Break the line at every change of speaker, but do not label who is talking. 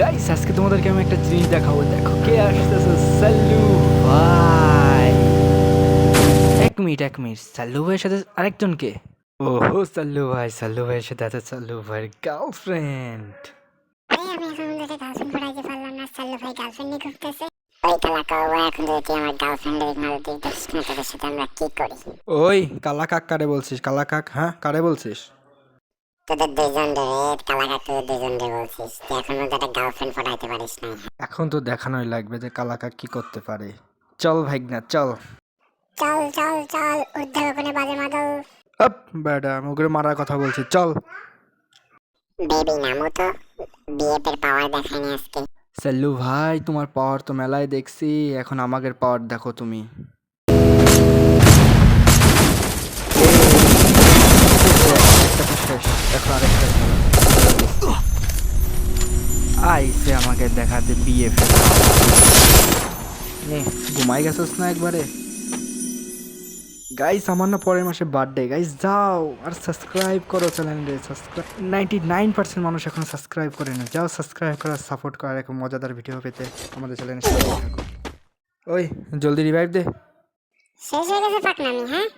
Guys আজকে তোমাদেরকে আমি একটা জিনিস দেখাবো দেখো কে আসতেছে? সাল্লু ভাই। এক মিনিট এক মিনিট সাল্লু ভাইয়ের সাথে আরেকজন কে? ওহো সাল্লু ভাই সাল্লু ভাইয়ের সাথে আছে সাল্লু ভাইয়ের গার্লফ্রেন্ড
আরে আমি এখন ধরে গার্লফ্রেন্ড পড়াইতে পারলাম না সাল্লু ভাই গার্লফ্রেন্ড নিয়ে ঘুরতেছে। ওই কালাকা ও এখন যদি আমার গার্লফ্রেন্ডের মাল দিয়ে দেখিস না তাদের সাথে আমরা কি করি?
ওই কালা কাক কারে বলছিস? কালা কাক হ্যাঁ কারে বলছিস?
তোদের দুইজন রে দুইজন রে বলছিস। এখন মধ্যে একটা গার্লফ্রেন্ড পড়াইতে পারিস না
এখন তো দেখানোই লাগবে যে কালাকা কি করতে পারে। চল ভাইগনা চল।
চল চল চল উদ্ধার কোনে বাজে মাদল।
আপ বেটা আমি ওকে মারার কথা বলছি চল।
বেবি নামও তো বিএপের পাওয়ার দেখায়নি আজকে।
সাল্লু ভাই তোমার পাওয়ার তো মেলায় দেখছি এখন আমাদের পাওয়ার দেখো তুমি একটা তো শেষ, এখন আরেকটা খেলা। আইসে আমাকে দেখাতে বিয়ে নে ঘুমাই গেছিস না একবারে? গাইস আমার না পরের মাসে বার্থডে গাইস যাও আর সাবস্ক্রাইব করো চ্যানেলে সাবস্ক্রাইব নাইনটি নাইন পার্সেন্ট মানুষ এখন সাবস্ক্রাইব করে না। যাও সাবস্ক্রাইব করার সাপোর্ট করার এরকম মজাদার ভিডিও পেতে আমাদের থাকো। ওই, জলদি রিভাইভ দে।
শেষ হয়ে গেছে পাকনামি হ্যাঁ?